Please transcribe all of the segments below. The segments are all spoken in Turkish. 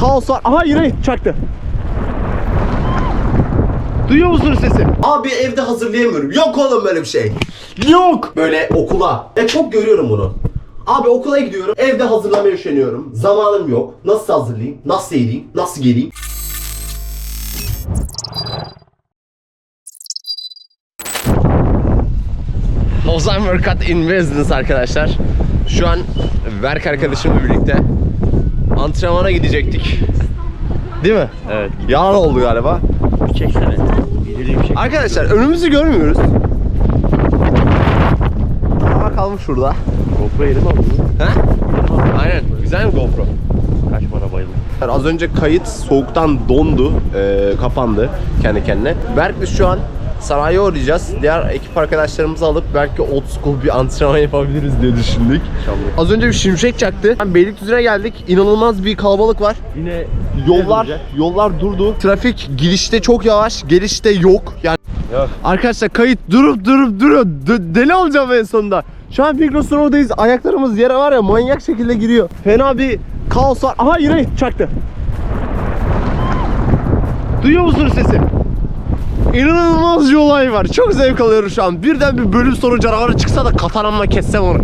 kaos var. Aha yine çaktı. Duyuyor musunuz sesi? Abi evde hazırlayamıyorum. Yok oğlum böyle bir şey. Yok. Böyle okula. Ya çok görüyorum bunu. Abi okula gidiyorum. Evde hazırlamaya üşeniyorum. Zamanım yok. Nasıl hazırlayayım? Nasıl edeyim? Nasıl geleyim? Ozan Workout in Business arkadaşlar. Şu an Berk arkadaşımla birlikte antrenmana gidecektik. Değil mi? Evet. Yalan oldu galiba. Çeksene. Bildiğim şey. Arkadaşlar önümüzü görmüyoruz. Ama kalmış şurada. GoPro yeri mi aldın? He? Aynen. Güzel mi GoPro? Kaç para bayıldım. Az önce kayıt soğuktan dondu, e, kapandı kendi kendine. Berk biz şu an sanayiye uğrayacağız. Diğer ekip arkadaşlarımızı alıp belki old school bir antrenman yapabiliriz diye düşündük. İnşallah. Az önce bir şimşek çaktı. Beylikdüzü'ne geldik. İnanılmaz bir kalabalık var. Yine Yollar yollar durdu. Trafik girişte çok yavaş, gelişte yok. Yani Yok. Arkadaşlar kayıt durup durup duruyor. D- deli olacağım en sonunda. Şu an Migros'un oradayız. Ayaklarımız yere var ya manyak şekilde giriyor. Fena bir kaos var. Aha yine çaktı. Duyuyor musunuz sesi? İnanılmaz bir olay var. Çok zevk alıyorum şu an. Birden bir bölüm sonu canavarı çıksa da katanamla kessem onu.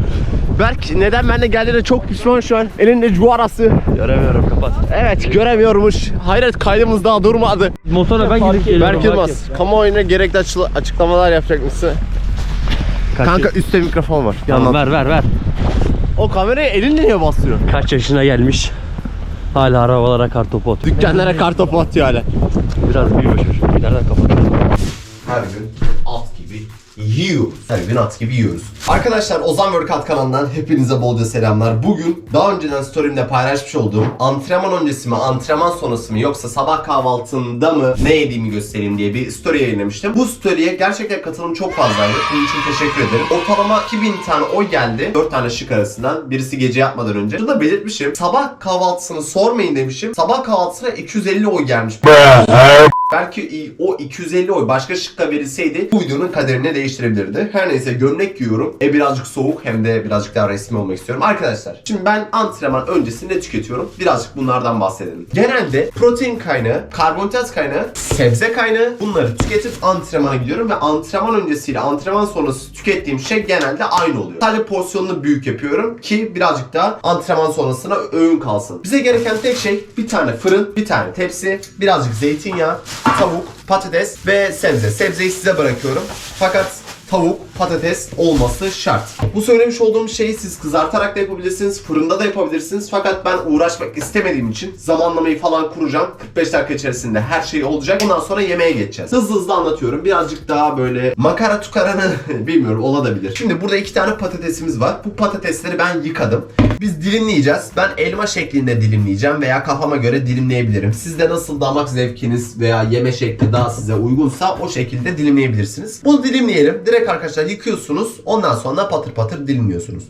Berk neden benimle geldiğine çok pişman şu an. Elinde cuarası. Göremiyorum kapat. Evet göremiyormuş. Hayret kaydımız daha durmadı. Motorla ben gidip geliyorum. Berk Yılmaz, kamuoyuna gerekli açıklamalar yapacak mısın? Kaç Kanka yaş- üstte mikrofon var. Tamam ver ver ver. O kamerayı elinle niye basıyor? Kaç yaşına gelmiş. Hala arabalara kartopu atıyor. Dükkanlara kartopu atıyor hala. Biraz büyümüş. İleriden kapatıyorum. Her gün yiyoruz. Her gün at gibi yiyoruz. Arkadaşlar Ozan Workout kanalından hepinize bolca selamlar. Bugün daha önceden story'imde paylaşmış olduğum antrenman öncesi mi, antrenman sonrası mı yoksa sabah kahvaltında mı ne yediğimi göstereyim diye bir story yayınlamıştım. Bu story'e gerçekten katılım çok fazlaydı. Bunun için teşekkür ederim. Ortalama 2000 tane oy geldi. 4 tane şık arasından. Birisi gece yatmadan önce. Şurada belirtmişim. Sabah kahvaltısını sormayın demişim. Sabah kahvaltısına 250 oy gelmiş. Belki o 250 oy başka şıkka verilseydi bu videonun kaderini değiştirebilirdi. Her neyse gömlek giyiyorum. E birazcık soğuk hem de birazcık daha resmi olmak istiyorum. Arkadaşlar şimdi ben antrenman öncesi ne tüketiyorum? Birazcık bunlardan bahsedelim. Genelde protein kaynağı, karbonhidrat kaynağı, sebze kaynağı bunları tüketip antrenmana gidiyorum ve antrenman öncesiyle antrenman sonrası tükettiğim şey genelde aynı oluyor. Sadece porsiyonunu büyük yapıyorum ki birazcık daha antrenman sonrasına öğün kalsın. Bize gereken tek şey bir tane fırın, bir tane tepsi, birazcık zeytinyağı, tavuk, patates ve sebze. Sebzeyi size bırakıyorum. Fakat tavuk, patates olması şart. Bu söylemiş olduğum şeyi siz kızartarak da yapabilirsiniz, fırında da yapabilirsiniz. Fakat ben uğraşmak istemediğim için zamanlamayı falan kuracağım. 45 dakika içerisinde her şey olacak. Ondan sonra yemeğe geçeceğiz. Hızlı hızlı anlatıyorum. Birazcık daha böyle makara tukaranı bilmiyorum olabilir. Şimdi burada iki tane patatesimiz var. Bu patatesleri ben yıkadım. Biz dilimleyeceğiz. Ben elma şeklinde dilimleyeceğim veya kafama göre dilimleyebilirim. Sizde nasıl damak zevkiniz veya yeme şekli daha size uygunsa o şekilde dilimleyebilirsiniz. Bunu dilimleyelim. Direkt arkadaşlar yıkıyorsunuz. Ondan sonra patır patır dilimliyorsunuz.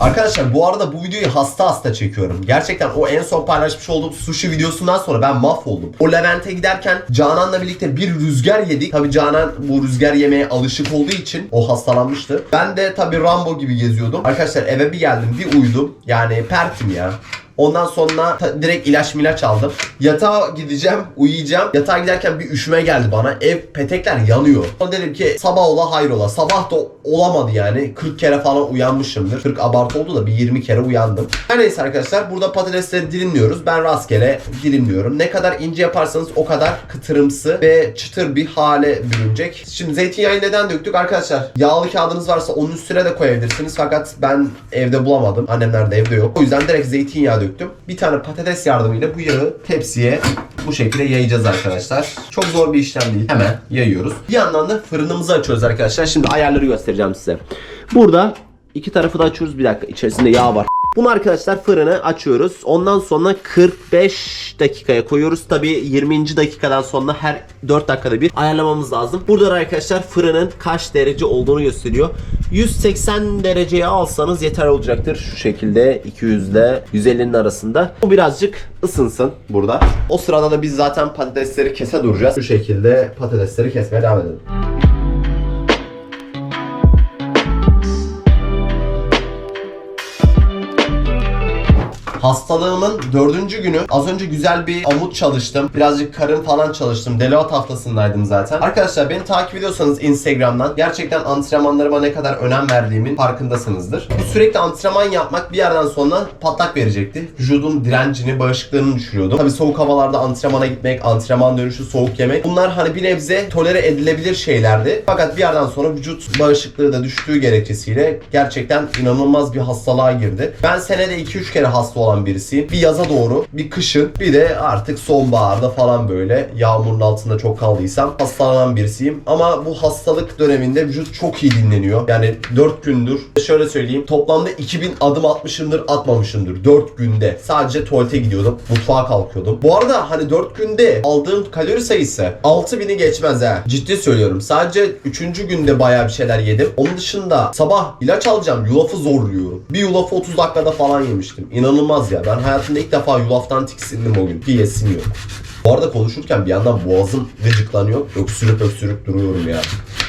Arkadaşlar bu arada bu videoyu hasta hasta çekiyorum. Gerçekten o en son paylaşmış olduğum sushi videosundan sonra ben mahvoldum. O Levent'e giderken Canan'la birlikte bir rüzgar yedik. Tabi Canan bu rüzgar yemeye alışık olduğu için o hastalanmıştı. Ben de tabi Rambo gibi geziyordum. Arkadaşlar eve bir geldim bir uyudum. Yani pertim ya. Ondan sonra direkt ilaç milaç aldım. Yatağa gideceğim, uyuyacağım. Yatağa giderken bir üşüme geldi bana. Ev petekler yanıyor. Sonra dedim ki sabah ola hayrola. Sabah da olamadı yani. 40 kere falan uyanmışımdır. 40 abartı oldu da bir 20 kere uyandım. Her neyse arkadaşlar burada patatesleri dilimliyoruz. Ben rastgele dilimliyorum. Ne kadar ince yaparsanız o kadar kıtırımsı ve çıtır bir hale bürünecek. Şimdi zeytinyağı neden döktük arkadaşlar? Yağlı kağıdınız varsa onun üstüne de koyabilirsiniz. Fakat ben evde bulamadım. Annemler de evde yok. O yüzden direkt zeytinyağı döktüm. Bir tane patates yardımıyla bu yağı tepsiye bu şekilde yayacağız arkadaşlar. Çok zor bir işlem değil. Hemen yayıyoruz. Bir yandan da fırınımızı açıyoruz arkadaşlar. Şimdi ayarları göstereceğim size. Burada iki tarafı da açıyoruz. Bir dakika içerisinde yağ var. Bunu arkadaşlar fırını açıyoruz. Ondan sonra 45 dakikaya koyuyoruz. Tabi 20. dakikadan sonra her 4 dakikada bir ayarlamamız lazım. Burada da arkadaşlar fırının kaç derece olduğunu gösteriyor. 180 dereceye alsanız yeter olacaktır. Şu şekilde 200 ile 150'nin arasında. Bu birazcık ısınsın burada. O sırada da biz zaten patatesleri kese duracağız. Şu şekilde patatesleri kesmeye devam edelim. Hastalığımın dördüncü günü az önce güzel bir amut çalıştım. Birazcık karın falan çalıştım. Deloat haftasındaydım zaten. Arkadaşlar beni takip ediyorsanız Instagram'dan gerçekten antrenmanlarıma ne kadar önem verdiğimin farkındasınızdır. Bu sürekli antrenman yapmak bir yerden sonra patlak verecekti. Vücudun direncini, bağışıklığını düşürüyordu. Tabii soğuk havalarda antrenmana gitmek, antrenman dönüşü soğuk yemek bunlar hani bir nebze tolere edilebilir şeylerdi. Fakat bir yerden sonra vücut bağışıklığı da düştüğü gerekçesiyle gerçekten inanılmaz bir hastalığa girdi. Ben senede 2-3 kere hasta olan birisiyim. Bir yaza doğru, bir kışın, bir de artık sonbaharda falan böyle yağmurun altında çok kaldıysam hastalanan birisiyim. Ama bu hastalık döneminde vücut çok iyi dinleniyor. Yani 4 gündür şöyle söyleyeyim toplamda 2000 adım atmışımdır atmamışımdır 4 günde. Sadece tuvalete gidiyordum. Mutfağa kalkıyordum. Bu arada hani 4 günde aldığım kalori sayısı 6000'i geçmez ha. Ciddi söylüyorum. Sadece 3. günde bayağı bir şeyler yedim. Onun dışında sabah ilaç alacağım. Yulafı zorluyorum. Bir yulafı 30 dakikada falan yemiştim. İnanılmaz ya. Ben hayatımda ilk defa yulaftan tiksindim o gün. Ki yesim yok. Bu arada konuşurken bir yandan boğazım gıcıklanıyor. Öksürüp öksürüp duruyorum ya.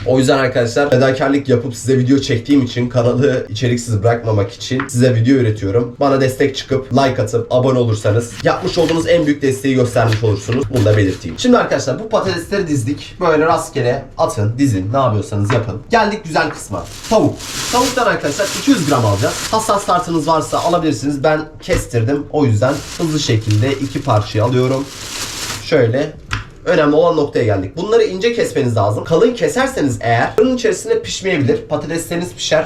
O yüzden arkadaşlar fedakarlık yapıp size video çektiğim için kanalı içeriksiz bırakmamak için size video üretiyorum. Bana destek çıkıp like atıp abone olursanız yapmış olduğunuz en büyük desteği göstermiş olursunuz. Bunu da belirteyim. Şimdi arkadaşlar bu patatesleri dizdik. Böyle rastgele atın, dizin. Ne yapıyorsanız yapın. Geldik güzel kısma. Tavuk. Tavuktan arkadaşlar 200 gram alacağız. Hassas tartınız varsa alabilirsiniz. Ben kestirdim. O yüzden hızlı şekilde iki parçayı alıyorum. Şöyle önemli olan noktaya geldik. Bunları ince kesmeniz lazım. Kalın keserseniz eğer fırının içerisinde pişmeyebilir. Patatesleriniz pişer.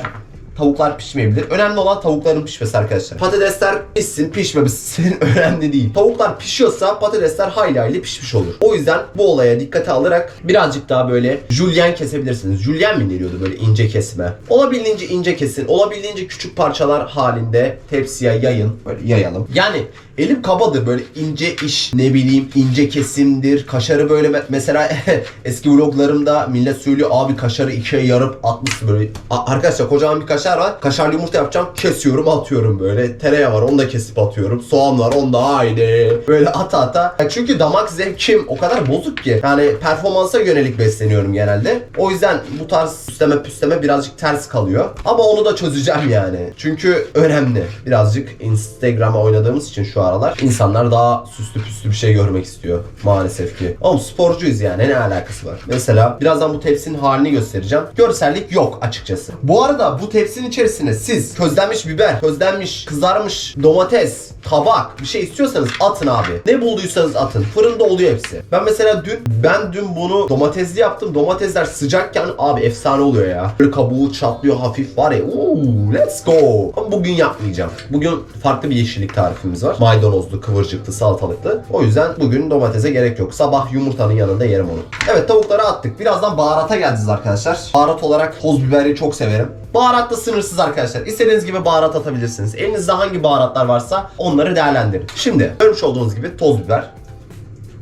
Tavuklar pişmeyebilir. Önemli olan tavukların pişmesi arkadaşlar. Patatesler pişsin pişmesin önemli değil. Tavuklar pişiyorsa patatesler hayli hayli pişmiş olur. O yüzden bu olaya dikkate alarak birazcık daha böyle julyen kesebilirsiniz. Julyen mi deniyordu böyle ince kesme? Olabildiğince ince kesin. Olabildiğince küçük parçalar halinde tepsiye yayın. Böyle yayalım. Yani elim kabadır böyle ince iş ne bileyim ince kesimdir. Kaşarı böyle me- mesela eski vloglarımda millet söylüyor abi kaşarı ikiye yarıp atmışsın böyle. A- arkadaşlar kocaman bir kaşar var. Kaşarlı yumurta yapacağım. Kesiyorum atıyorum böyle. Tereyağı var onu da kesip atıyorum. Soğan var onu da haydi. Böyle ata ata. Ya çünkü damak zevkim o kadar bozuk ki. Yani performansa yönelik besleniyorum genelde. O yüzden bu tarz süsleme püsleme birazcık ters kalıyor. Ama onu da çözeceğim yani. Çünkü önemli. Birazcık Instagram'a oynadığımız için şu aralar insanlar daha süslü püslü bir şey görmek istiyor maalesef ki. Oğlum sporcuyuz yani ne alakası var? Mesela birazdan bu tepsinin halini göstereceğim. Görsellik yok açıkçası. Bu arada bu tepsinin içerisine siz közlenmiş biber, közlenmiş, kızarmış domates, kabak bir şey istiyorsanız atın abi. Ne bulduysanız atın. Fırında oluyor hepsi. Ben mesela dün ben dün bunu domatesli yaptım. Domatesler sıcakken abi efsane oluyor ya. Böyle kabuğu çatlıyor hafif var ya. Uuu let's go. Ama bugün yapmayacağım. Bugün farklı bir yeşillik tarifimiz var. Maydanozlu, kıvırcıklı, salatalıklı. O yüzden bugün domatese gerek yok. Sabah yumurtanın yanında yerim onu. Evet tavukları attık. Birazdan baharata geleceğiz arkadaşlar. Baharat olarak toz biberi çok severim. Baharat da sınırsız arkadaşlar. İstediğiniz gibi baharat atabilirsiniz. Elinizde hangi baharatlar varsa onları değerlendirin. Şimdi görmüş olduğunuz gibi toz biber.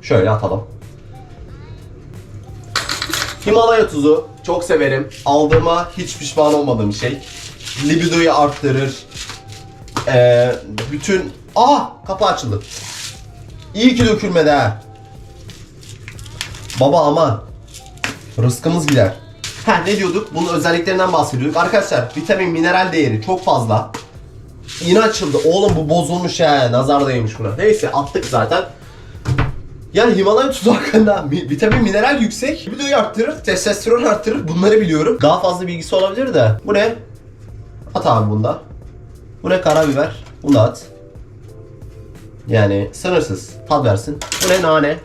Şöyle atalım. Himalaya tuzu çok severim. Aldığıma hiç pişman olmadığım şey. Libidoyu arttırır. Ee, bütün... Aa kapı açıldı. İyi ki dökülmedi ha. Baba aman. Rızkımız gider. Ha ne diyorduk? Bunun özelliklerinden bahsediyorduk. Arkadaşlar vitamin mineral değeri çok fazla. Yine açıldı. Oğlum bu bozulmuş ya. Nazar değmiş buna. Neyse attık zaten. Yani Himalaya tuzu hakkında mi- vitamin mineral yüksek. Libidoyu arttırır, testosteron arttırır. Bunları biliyorum. Daha fazla bilgisi olabilir de. Bu ne? At abi bunda. Bu ne karabiber? Bunu at. Yani sınırsız. Tat versin. Bu ne nane?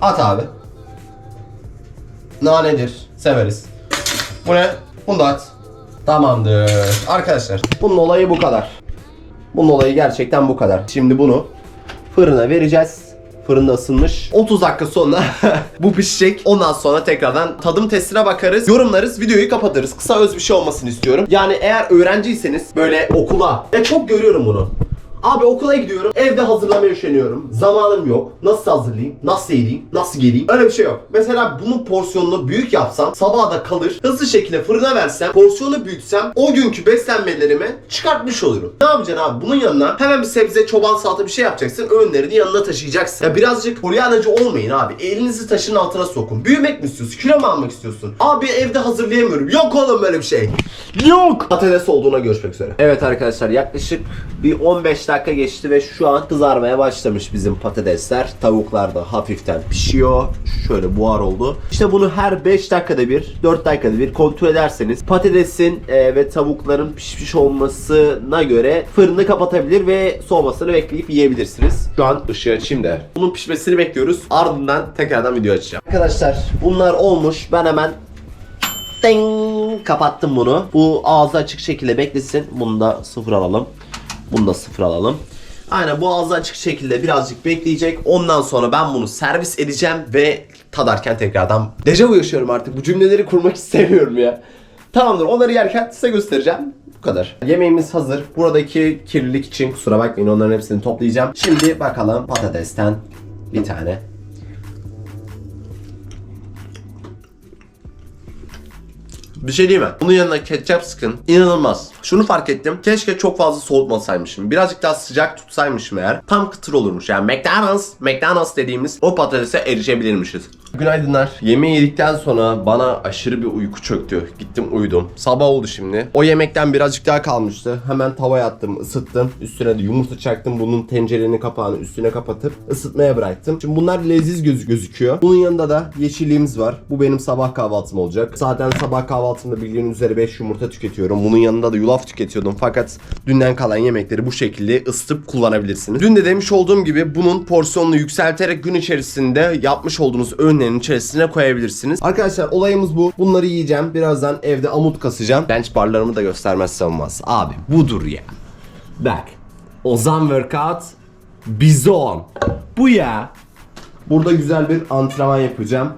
At abi. Nanedir. Severiz. Bu ne? Bunu da at. Tamamdır. Arkadaşlar bunun olayı bu kadar. Bunun olayı gerçekten bu kadar. Şimdi bunu fırına vereceğiz. Fırında ısınmış. 30 dakika sonra bu pişecek. Ondan sonra tekrardan tadım testine bakarız. Yorumlarız. Videoyu kapatırız. Kısa öz bir şey olmasını istiyorum. Yani eğer öğrenciyseniz böyle okula. Ve çok görüyorum bunu. Abi okula gidiyorum. Evde hazırlamaya üşeniyorum. Zamanım yok. Nasıl hazırlayayım? Nasıl edeyim? Nasıl geleyim? Öyle bir şey yok. Mesela bunun porsiyonunu büyük yapsam sabaha da kalır. Hızlı şekilde fırına versem, porsiyonu büyütsem o günkü beslenmelerimi çıkartmış olurum. Ne yapacaksın abi? Bunun yanına hemen bir sebze, çoban salata bir şey yapacaksın. Öğünlerini yanına taşıyacaksın. Ya birazcık polyanacı olmayın abi. Elinizi taşın altına sokun. Büyümek mi istiyorsun? Kilo mu almak istiyorsun? Abi evde hazırlayamıyorum. Yok oğlum böyle bir şey. Yok. Patates olduğuna görüşmek üzere. Evet arkadaşlar yaklaşık bir 15 dakika geçti ve şu an kızarmaya başlamış bizim patatesler. Tavuklar da hafiften pişiyor. Şöyle buhar oldu. İşte bunu her 5 dakikada bir, 4 dakikada bir kontrol ederseniz patatesin e, ve tavukların pişmiş olmasına göre fırını kapatabilir ve soğumasını bekleyip yiyebilirsiniz. Şu an ışığı açayım da. Bunun pişmesini bekliyoruz. Ardından tekrardan video açacağım. Arkadaşlar bunlar olmuş. Ben hemen Ding! Kapattım bunu. Bu ağzı açık şekilde beklesin. Bunu da sıfır alalım. Bunu da sıfır alalım. Aynen bu ağzı şekilde birazcık bekleyecek. Ondan sonra ben bunu servis edeceğim ve tadarken tekrardan dejavu yaşıyorum artık. Bu cümleleri kurmak istemiyorum ya. Tamamdır onları yerken size göstereceğim. Bu kadar. Yemeğimiz hazır. Buradaki kirlilik için kusura bakmayın onların hepsini toplayacağım. Şimdi bakalım patatesten bir tane Bir şey diyeyim mi? Bunun yanına ketçap sıkın. İnanılmaz. Şunu fark ettim. Keşke çok fazla soğutmasaymışım. Birazcık daha sıcak tutsaymışım eğer. Tam kıtır olurmuş. Yani McDonald's, McDonald's dediğimiz o patatese erişebilirmişiz. Günaydınlar. Yemeği yedikten sonra bana aşırı bir uyku çöktü. Gittim uyudum. Sabah oldu şimdi. O yemekten birazcık daha kalmıştı. Hemen tavaya attım, ısıttım. Üstüne de yumurta çaktım. Bunun tencerenin kapağını üstüne kapatıp ısıtmaya bıraktım. Şimdi bunlar leziz göz gözüküyor. Bunun yanında da yeşilliğimiz var. Bu benim sabah kahvaltım olacak. Zaten sabah kahvaltımda bildiğiniz üzere 5 yumurta tüketiyorum. Bunun yanında da yulaf tüketiyordum. Fakat dünden kalan yemekleri bu şekilde ısıtıp kullanabilirsiniz. Dün de demiş olduğum gibi bunun porsiyonunu yükselterek gün içerisinde yapmış olduğunuz öğünlerin içerisine koyabilirsiniz. Arkadaşlar olayımız bu. Bunları yiyeceğim. Birazdan evde amut kasacağım. Bench barlarımı da göstermezsem olmaz. Abi budur ya. Bak. Ozan Workout Bizon. Bu ya. Burada güzel bir antrenman yapacağım.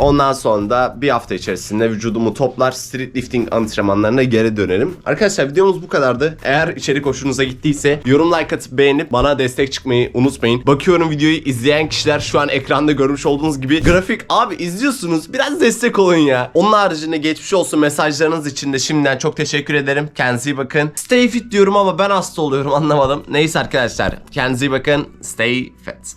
Ondan sonra da bir hafta içerisinde vücudumu toplar street lifting antrenmanlarına geri dönerim. Arkadaşlar videomuz bu kadardı. Eğer içerik hoşunuza gittiyse yorum like atıp beğenip bana destek çıkmayı unutmayın. Bakıyorum videoyu izleyen kişiler şu an ekranda görmüş olduğunuz gibi grafik abi izliyorsunuz biraz destek olun ya. Onun haricinde geçmiş olsun mesajlarınız için de şimdiden çok teşekkür ederim. Kendinize iyi bakın. Stay fit diyorum ama ben hasta oluyorum anlamadım. Neyse arkadaşlar kendinize iyi bakın. Stay fit.